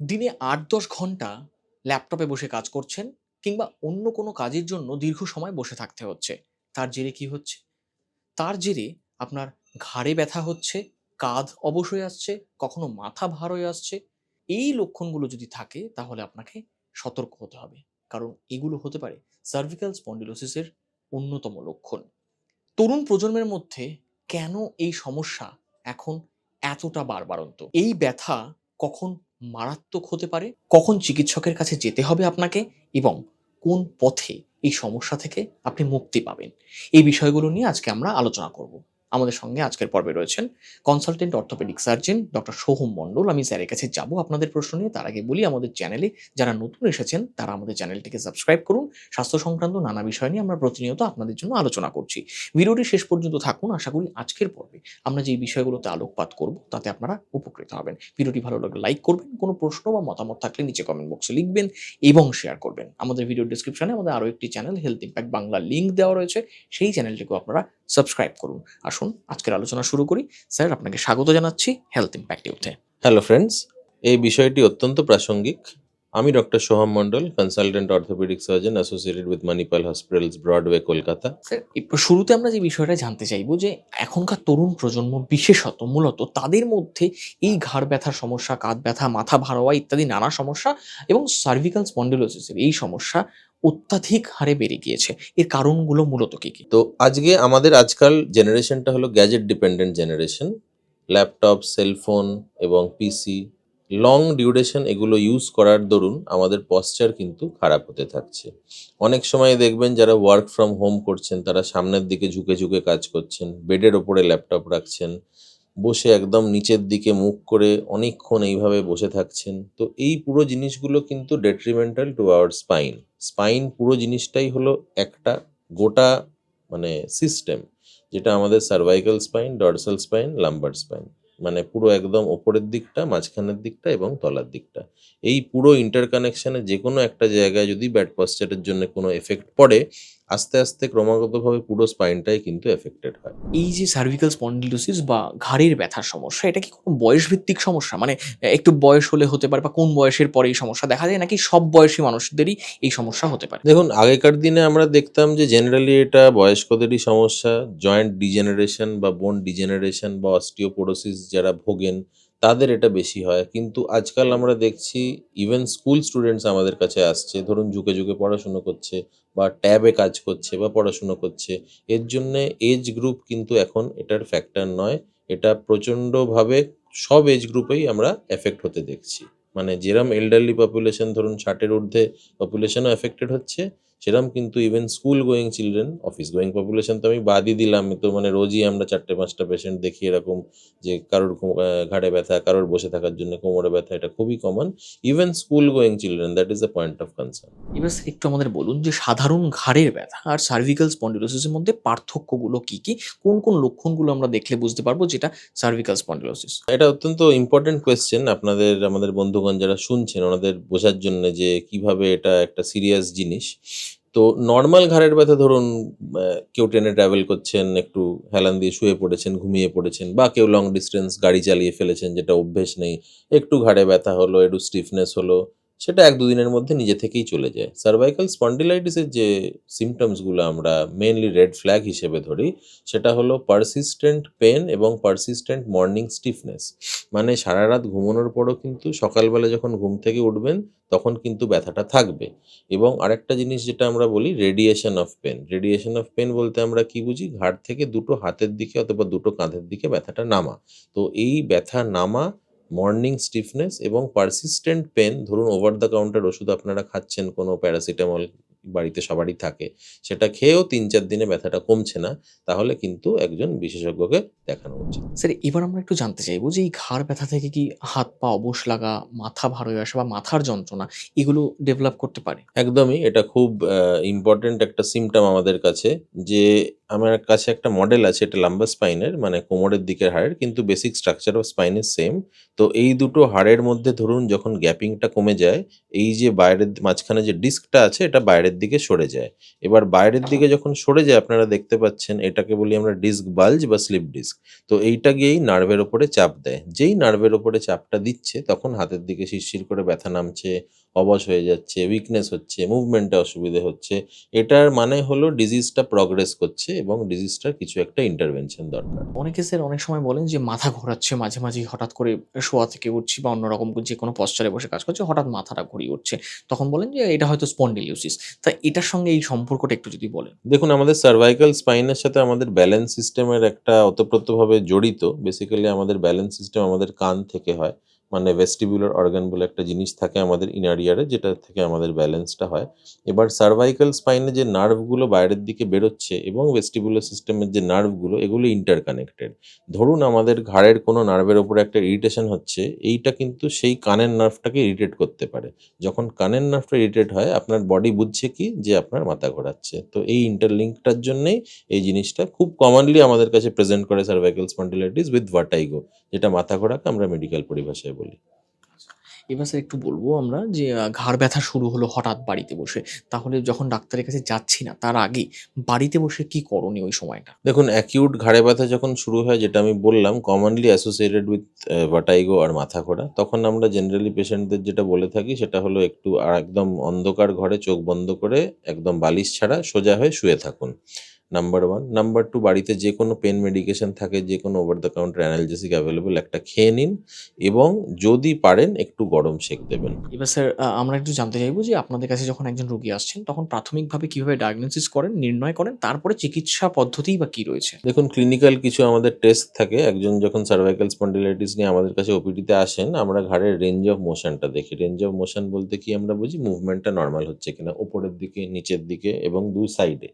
দিনে আট দশ ঘণ্টা ল্যাপটপে বসে কাজ করছেন কিংবা অন্য কোনো কাজের জন্য দীর্ঘ সময় বসে থাকতে হচ্ছে। তার জেরে কি হচ্ছে? তার জেরে আপনার ঘাড়ে ব্যথা হচ্ছে, কাঁধ অবশ হয়ে আসছে, কখনো মাথা ভার হয়ে আসছে। এই লক্ষণগুলো যদি থাকে, তাহলে আপনাকে সতর্ক হতে হবে। কারণ এগুলো হতে পারে সার্ভিক্যাল স্পন্ডিলোসিসের অন্যতম লক্ষণ। তরুণ প্রজন্মের মধ্যে কেন এই সমস্যা এখন এতটা বারবারন্ত? এই ব্যথা কখন মারাত্মক হতে পারে? কখন চিকিৎসকের কাছে যেতে হবে আপনাকে? এবং কোন পথে এই সমস্যা থেকে আপনি মুক্তি পাবেন? এই বিষয়গুলো নিয়ে আজকে আমরা আলোচনা করব। আমাদের সঙ্গে আজকের পর্বে রয়েছেন consultant orthopaedic surgeon doctor Soham Mondal. আমি স্যারের কাছে যাব আপনাদের প্রশ্ন নিয়ে। তার আগে বলি, আমাদের চ্যানেলে যারা নতুন এসেছেন, তারা আমাদের চ্যানেলটিকে সাবস্ক্রাইব করুন। স্বাস্থ্য সংক্রান্ত নানা বিষয় নিয়ে আমরা প্রতিনিয়ত আপনাদের জন্য আলোচনা করছি। ভিডিওটি শেষ পর্যন্ত থাকুন। আশা করি আজকের পর্বে আমরা যে বিষয়গুলোতে আলোকপাত করব, তাতে আপনারা উপকৃত হবেন। ভিডিওটি ভালো লাগলে লাইক করবেন। কোনো প্রশ্ন বা মতামত থাকলে নিচে কমেন্ট বক্সে লিখবেন এবং শেয়ার করবেন। আমাদের ভিডিও ডিসক্রিপশনে আমাদের আরও একটি channel health impact Bangla link দেওয়া রয়েছে। সেই চ্যানেলটিকেও আপনারা সাবস্ক্রাইব করুন। আসুন আজকের আলোচনা শুরু করি। স্যার আপনাকে স্বাগত জানাচ্ছি হেলথ ইম্প্যাক্ট ইউথে হ্যালো ফ্রেন্ডস এই বিষয়টি অত্যন্ত প্রাসঙ্গিক। আমি doctor Soham Mondal consultant orthopaedic surgeon associated with Manipal hospitals Broadway Kolkata. Sir শুরুতে আমরা যে বিষয়টা জানতে চাইব যে এখনকার তরুণ প্রজন্ম বিশেষত মূলত তাদের মধ্যে এই ঘাড় ব্যথার সমস্যা কাঁধ ব্যথা মাথা ভারোয়া ইত্যাদি নানা সমস্যা এবং সার্ভিক্যাল স্পন্ডিলোসিসের এই সমস্যা অত্যাধিক হারে বেড়ে গিয়েছে। এর কারণগুলো মূলত কি কি? তো আজকে আমাদের আজকাল জেনারেশনটা হলো gadget dependent generation laptop cellphone এবং পিসি লং ডিউরেশন এগুলো ইউজ করার দরুন আমাদের পশ্চার কিন্তু খারাপ হতে থাকছে। অনেক সময় দেখবেন যারা ওয়ার্ক ফ্রম হোম করছেন, তারা সামনের দিকে ঝুঁকে ঝুঁকে কাজ করছেন বেডের ওপরে ল্যাপটপ রাখছেন বসে একদম নিচের দিকে মুখ করে অনেকক্ষণ এইভাবে বসে থাকছেন। তো এই পুরো জিনিসগুলো কিন্তু detrimental to our spine spine পুরো জিনিসটাই হলো একটা গোটা মানে সিস্টেম যেটা আমাদের cervical spine dorsal spine lumbar spine মানে পুরো একদম ওপরের দিকটা, মাঝখানের দিকটা এবং তলার দিকটা। এই পুরো ইন্টারকানেকশনে যে কোনো একটা জায়গায় যদি ব্যাড পশ্চারের জন্য কোনো এফেক্ট পড়ে আস্তে আস্তে ক্রমাগতভাবে পুরো স্পাইনটাই কিন্তু এফেক্টেড হয়। এই যে সার্ভিক্যাল স্পন্ডিলোসিস বা ঘাড়ের ব্যথার সমস্যা এটা কি কোনো বয়স ভিত্তিক সমস্যা? মানে একটু বয়স হলে হতে পারে বা কোন বয়সের পরে এই সমস্যা দেখা যায়? নাকি সব বয়সী মানুষদেরই এই সমস্যা হতে পারে? দেখুন আগেকার দিনে আমরা দেখতাম যে জেনারেলি এটা বয়স্কদেরই সমস্যা জয়েন্ট ডিজেনারেশন বা বোন ডিজেনারেশন বা অস্টিওপোরোসিস যারা ভোগেন তাদের এটা বেশি হয়। কিন্তু আজকাল আমরা দেখছি ইভেন স্কুল স্টুডেন্টস আমাদের কাছে আসছে ধরুন ঝুঁকে ঝুঁকে পড়াশুনো করছে বা ট্যাবে কাজ করছে বা পড়াশুনো করছে, এর জন্যে এজ গ্রুপ কিন্তু এখন এটার ফ্যাক্টর নয়। এটা প্রচণ্ডভাবে সব এজ গ্রুপেই আমরা এফেক্ট হতে দেখছি। মানে যেরম এল্ডারলি পপুলেশন ধরুন ষাটের ঊর্ধ্বে পপুলেশনও এফেক্টেড হচ্ছে সেরকম কিন্তু even school going children office going population তো আমি বাদই দিলাম। তো মানে রোজই আমরা চারটে পাঁচটা পেশেন্ট দেখি এরকম যে কারোর ঘাড়ে ব্যথা কারোর বসে থাকার জন্য কোমরে ব্যথা এটা খুবই common even school going children that is the point of concern এবার একটু আমাদের বলুন যে সাধারণ ঘাড়ের ব্যথা আর সার্ভিক্যাল স্পন্ডিলোসিসের মধ্যে পার্থক্যগুলো কি কি? কোন কোন লক্ষণগুলো আমরা দেখলে বুঝতে পারব যেটা সার্ভিক্যাল স্পন্ডিলোসিস এটা অত্যন্ত ইম্পর্টেন্ট কোয়েশ্চেন আপনাদের আমাদের বন্ধুগণ যারা শুনছেন ওনাদের বোঝার জন্য যে কীভাবে এটা একটা সিরিয়াস জিনিস। তো নর্মাল ঘাড়ের ব্যথা ধরুন কেউ ট্রেনে ট্রাভেল করছেন, একটু হেলান দিয়ে শুয়ে পড়েছেন, ঘুমিয়ে পড়েছেন, বা কেউ লং ডিস্টেন্স গাড়ি চালিয়ে ফেলেছেন, যেটা অভ্যেস নেই, একটু ঘাড়ে ব্যথা হলো, একটু স্টিফনেস হলো সেটা এক দুদিনের মধ্যে নিজে থেকেই চলে যায়। সার্ভাইকাল স্পন্ডিলাইটিসের যে সিমটমসগুলো আমরা মেনলি রেড ফ্ল্যাগ হিসেবে ধরি, সেটা হলো পারসিস্টেন্ট পেন এবং পারসিস্টেন্ট মর্নিং স্টিফনেস মানে সারা রাত ঘুমানোর পরও কিন্তু সকালবেলা যখন ঘুম থেকে উঠবেন, তখন কিন্তু ব্যথাটা থাকবে। এবং আরেকটা জিনিস যেটা আমরা বলি radiation of pain radiation of pain বলতে আমরা কি বুঝি? ঘাট থেকে দুটো হাতের দিকে অথবা দুটো কাঁধের দিকে ব্যথাটা নামা। তো এই ব্যথা নামা মর্নিং স্টিফনেস এবং পারসিস্টেন্ট পেন ধরুন ওভার দ্য কাউন্টার ওষুধ আপনারা খাচ্ছেন কোনো প্যারাসিটামল বাড়িতে সবারই থাকে সেটা খেয়েও তিন চার দিনে ব্যথাটা কমছে না তাহলে কিন্তু একজন বিশেষজ্ঞকে দেখানো উচিত। স্যার এবার আমরা একটু জানতে চাইব যে এই ঘাড় ব্যথা থেকে কি হাত পা অবশ লাগা মাথা ভার হয়ে আসা বা মাথার যন্ত্রণা এগুলো ডেভেলপ করতে পারে? একদমই এটা খুব ইম্পর্ট্যান্ট একটা সিমটম আমাদের কাছে যে আমার কাছে একটা মডেল আছে, এটা লাম্বার স্পাইনের মানে কোমরের দিকের হাড়ের, কিন্তু basic structure of spine is same তো এই দুটো হাড়ের মধ্যে ধরুন যখন গ্যাপিংটা কমে যায়, এই যে বাইরের মাঝখানে যে ডিস্কটা আছে, এটা বাইরের দিকে সরে যায়। এবার বাইরের দিকে যখন সরে যায়, আপনারা দেখতে পাচ্ছেন, এটাকে বলি আমরা ডিস্ক বাল্জ বা স্লিপ ডিস্ক তো এইটা গিয়েই নার্ভের ওপরে চাপ দেয়। যেই নার্ভের ওপরে চাপটা দিচ্ছে, তখন হাতের দিকে শিরশির করে ব্যথা নামছে অবশ হয়ে যাচ্ছে উইকনেস হচ্ছে মুভমেন্টে অসুবিধে হচ্ছে এটার মানে হলো ডিজিজটা প্রগ্রেস করছে এবং ডিজিজটার কিছু একটা ইন্টারভেনশন দরকার। অনেকে স্যার অনেক সময় বলেন যে মাথা ঘোরাচ্ছে মাঝে মাঝেই হঠাৎ করে শোয়া থেকে উঠছি বা অন্যরকম যে কোনো পশ্চারে বসে কাজ করছে হঠাৎ মাথাটা ঘুরিয়ে উঠছে। তখন বলেন যে এটা হয়তো স্পন্ডিলিউসিস তা এটার সঙ্গে এই সম্পর্কটা একটু যদি বলেন। দেখুন আমাদের সার্ভাইকাল স্পাইনের সাথে আমাদের ব্যালেন্স সিস্টেমের একটা ওতপ্রোতভাবে জড়িত। বেসিক্যালি আমাদের ব্যালেন্স সিস্টেম আমাদের কান থেকে হয়। মানে ভেস্টিবুলার অর্গান বলে একটা জিনিস থাকে আমাদের ইনার ইয়ারে যেটা থেকে আমাদের ব্যালেন্সটা হয়। এবার সার্ভাইকাল স্পাইনে যে নার্ভগুলো বাইরের দিকে বেরোচ্ছে এবং ভেস্টিবুলার সিস্টেমের যে নার্ভগুলো এগুলো ইন্টারকানেক্টেড ধরুন আমাদের ঘাড়ের কোনো নার্ভের উপরে একটা ইরিটেশন হচ্ছে, এইটা কিন্তু সেই কানের নার্ভটাকে ইরিটেট করতে পারে। যখন কানের নার্ভটা ইরিটেট হয়, আপনার বডি বুঝছে কি? যে আপনার মাথা ঘোরাচ্ছে। তো এই ইন্টারলিঙ্কটার জন্যেই এই জিনিসটা খুব কমনলি আমাদের কাছে প্রেজেন্ট করে সার্ভাইকাল স্পন্ডিলাইটিস উইথ ভার্টাইগো যেটা মাথা ঘোরাকে আমরা মেডিকেল পরিভাষায় বলি। এবার স্যার একটু বলব আমরা যে ঘাড় ব্যথা শুরু হলো হঠাৎ বাড়িতে বসে। তাহলে যখন ডাক্তারের কাছে যাচ্ছি না, তার আগে বাড়িতে বসে কি করণীয় ওই সময়টা? দেখুন অ্যাকিউট ঘাড়ে ব্যথা যখন শুরু হয়, যেটা আমি বললাম কমনলি অ্যাসোসিয়েটেড উইথ ভার্টাইগো আর মাথা ঘোরা, তখন আমরা জেনারেলি পেশেন্টদের যেটা বলে থাকি, সেটা হলো একটু একদম অন্ধকার ঘরে চোখ বন্ধ করে, একদম বালিশ ছাড়া সোজা হয়ে শুয়ে থাকুন। নাম্বার ওয়ান নাম্বার টু বাড়িতে যে কোনো পেন মেডিকেশন থাকে যে কোনো over the counter analgesic available একটা খেয়ে নিন এবং যদি পারেন একটু গরম সেক দেবেন। এবার স্যার আমরা একটু জানতে চাইব যে আপনাদের কাছে যখন একজন রোগী আসছেন তখন প্রাথমিকভাবে কীভাবে ডায়াগনোসিস করেন নির্ণয় করেন তারপরে চিকিৎসা পদ্ধতিই বা কি রয়েছে? দেখুন ক্লিনিক্যাল কিছু আমাদের টেস্ট থাকে। একজন যখন সার্ভাইকাল স্পন্ডিলাইটিস নিয়ে আমাদের কাছে ওপিডিতে আসেন আমরা ঘাড়ের রেঞ্জ অফ মোশনটা দেখি। রেঞ্জ অফ মোশন বলতে কি আমরা বুঝি? মুভমেন্টটা নর্মাল হচ্ছে কিনা উপরের দিকে নিচের দিকে এবং দু সাইডে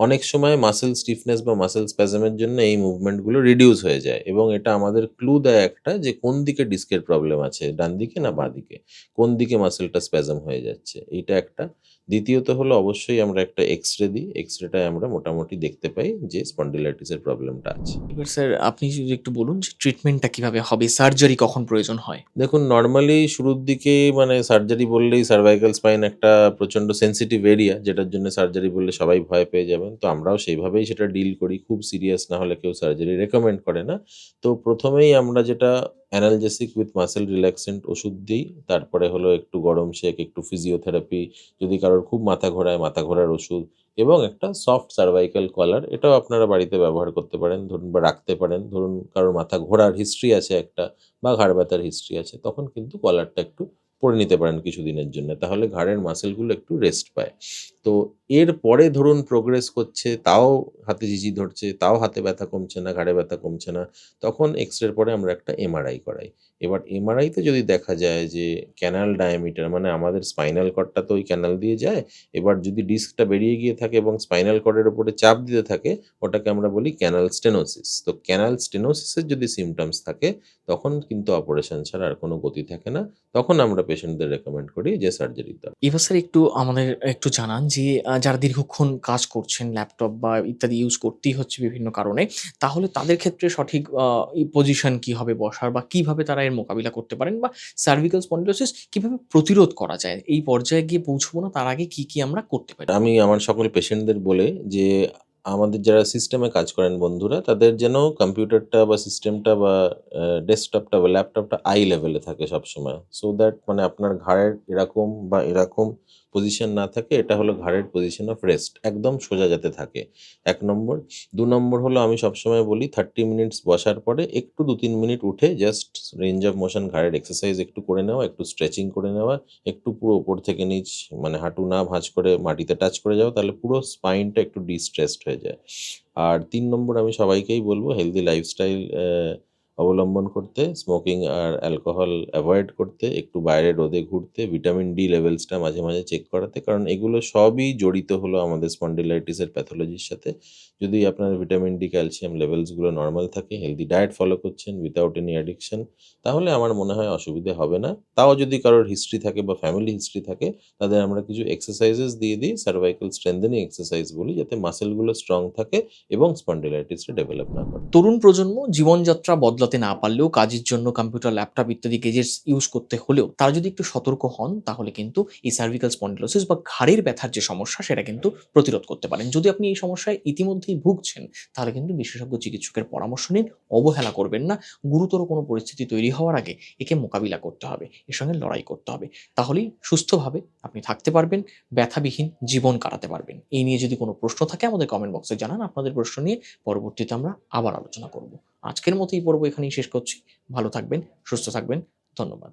অনেক সময় মাসেল স্টিফনেস বা মাসেল স্প্যাজমের জন্য এই মুভমেন্টগুলো রিডিউস হয়ে যায় এবং এটা আমাদের ক্লু দেয় একটা যে কোন দিকে ডিস্কের প্রবলেম আছে ডান দিকে না বাঁ দিকে? কোন দিকে মাসেলটা স্প্যাজম হয়ে যাচ্ছে? এইটা একটা। দ্বিতীয়ত হলো অবশ্যই আমরা একটা এক্স রে দিই। এক্স রেটায় আমরা মোটামুটি দেখতে পাই যে স্পন্ডিলাইটিসের প্রবলেমটা আছে। এবার স্যার আপনি যদি একটু বলুন যে ট্রিটমেন্টটা কীভাবে হবে? সার্জারি কখন প্রয়োজন হয়? দেখুন নর্মালি শুরুর দিকে মানে সার্জারি বললেই সার্ভাইকাল স্পাইন একটা প্রচণ্ড সেন্সিটিভ এরিয়া যেটার জন্য সার্জারি বললে সবাই ভয় পেয়ে যাবেন তো আমরাও সেইভাবেই সেটা ডিল করি, খুব সিরিয়াস না হলে কেউ সার্জারি রেকমেন্ড করে না। তো প্রথমেই আমরা যেটা অ্যানালজেসিক উইথ মাসেল রিল্যাক্সেন্ট ওষুধ দিই, তারপরে হলো একটু গরম শেক একটু ফিজিওথেরাপি যদি কারোর খুব মাথা ঘোরায়, মাথা ঘোরার ওষুধ এবং একটা সফট সার্ভাইকাল কলার এটাও আপনারা বাড়িতে ব্যবহার করতে পারেন, ধরুন বা রাখতে পারেন। ধরুন কারোর মাথা ঘোরার হিস্ট্রি আছে একটা বা ঘাড় ব্যথার হিস্ট্রি আছে, তখন কিন্তু কলারটা একটু পরে নিতে পারেন কিছুদিনের জন্য, তাহলে ঘাড়ের মাসেলগুলো একটু রেস্ট পায়। তো এর পরে ধরুন প্রোগ্রেস করছে, তাও হাতে জিজি ধরছে, তাও হাতে ব্যথা কমছে না, ঘাড়ে ব্যথা কমছে না, তখন এক্স রের পরে আমরা একটা এমআরআই করাই। এবার এমআরআইতে যদি দেখা যায় যে ক্যানাল ডায়ামিটার মানে আমাদের স্পাইনাল কর্ডটা তো ওই ক্যানাল দিয়ে যায়, এবার যদি ডিস্কটা বেরিয়ে গিয়ে থাকে এবং স্পাইনাল কর্ডের উপরে চাপ দিতে থাকে, ওটাকে আমরা বলি ক্যানাল স্টেনোসিস তো ক্যানাল স্টেনোসিসের যদি সিমটমস থাকে, তখন কিন্তু অপারেশন ছাড়া আর কোনো গতি থাকে না। তখন আমরা পেশেন্টদের রেকমেন্ড করি যে সার্জারি দরকার এবার স্যার একটু আমাদের একটু জানান যে যারা দীর্ঘক্ষণ কাজ করছেন ল্যাপটপ বা ইত্যাদি ইউজ করতেই হচ্ছে বিভিন্ন কারণে, তাহলে তাদের ক্ষেত্রে সঠিক পজিশন কি হবে বসার বা কীভাবে তারা এর মোকাবিলা করতে পারেন বা সার্ভিক্যাল স্পন্ডিলোসিস কীভাবে প্রতিরোধ করা যায়? এই পর্যায়ে গিয়ে পৌঁছবো না, তার আগে কি কি আমরা করতে পারি? আমি আমার সকল পেশেন্টদের বলে যে, আমাদের যারা সিস্টেমে কাজ করেন বন্ধুরা, তাদের যেন কম্পিউটারটা বা সিস্টেমটা বা ডেস্কটপটা বা ল্যাপটপটা আই লেভেলে থাকে সবসময়। সো দ্যাট মানে আপনার ঘাড়ের এরকম বা এরকম পজিশন না থাকে, এটা হলো ঘাড়ের পজিশন অফ রেস্ট একদম সোজা যাতে থাকে। এক নম্বর। দু নম্বর হলো আমি সবসময় বলি থার্টি মিনিটস বসার পরে একটু দু তিন মিনিট উঠে জাস্ট রেঞ্জ অফ মোশন ঘাড়ের এক্সারসাইজ একটু করে নেওয়া, একটু স্ট্রেচিং করে নেওয়া, একটু পুরো ওপর থেকে নিচ মানে হাঁটু না ভাঁজ করে মাটিতে টাচ করে যাও তাহলে পুরো স্পাইনটা একটু ডিস্ট্রেসড হয়ে যায়। আর তিন নম্বর আমি সবাইকেই বলব হেলদি লাইফস্টাইল অবলম্বন করতে স্মোকিং আর অ্যালকোহল অ্যাভয়েড করতে, একটু বাইরে রোদে ঘুরতে ভিটামিন ডি লেভেলসটা মাঝে মাঝে চেক করাতে, কারণ এগুলো সবই জড়িত হলো আমাদের স্পন্ডিলাইটিসের প্যাথোলজির সাথে। যদি আপনার ভিটামিন ডি ক্যালসিয়াম লেভেলসগুলো নর্মাল থাকে হেলদি ডায়েট ফলো করছেন উইদাউট এনি অ্যাডিকশন তাহলে আমার মনে হয় অসুবিধে হবে না। তাও যদি কারোর হিস্ট্রি থাকে বা ফ্যামিলি হিস্ট্রি থাকে, তাদের আমরা কিছু এক্সারসাইজেস দিয়ে দিই সার্ভাইকাল স্ট্রেন্থেনিং এক্সারসাইজ বলি, যাতে মাসেলগুলো স্ট্রং থাকে এবং স্পন্ডিলাইটিসটা ডেভেলপ না করে। তরুণ প্রজন্ম জীবনযাত্রা বদলাতে না পারলেও কাজের জন্য কম্পিউটার ল্যাপটপ ইত্যাদি গেজেটস ইউজ করতে হলেও তারা যদি একটু সতর্ক হন, তাহলে কিন্তু এই সার্ভিক্যাল স্পন্ডিলোসিস বা ঘাড়ের ব্যথার যে সমস্যা, সেটা কিন্তু প্রতিরোধ করতে পারেন। যদি আপনি এই সমস্যায় ইতিমধ্যেই ভুগছেন, তাহলে কিন্তু বিশেষজ্ঞ চিকিৎসকের পরামর্শ নিন, অবহেলা করবেন না। গুরুতর কোনো পরিস্থিতি তৈরি হওয়ার আগে একে মোকাবিলা করতে হবে, এর সঙ্গে লড়াই করতে হবে। তাহলেই সুস্থভাবে আপনি থাকতে পারবেন, ব্যথাবিহীন জীবন কাটাতে পারবেন। এই নিয়ে যদি কোনো প্রশ্ন থাকে, আমাদের কমেন্ট বক্সে জানান। আপনাদের প্রশ্ন নিয়ে পরবর্তীতে আমরা আবার আলোচনা করব। আজকের মতো এই পর্ব এখানেই শেষ করছি। ভালো থাকবেন সুস্থ থাকবেন। ধন্যবাদ।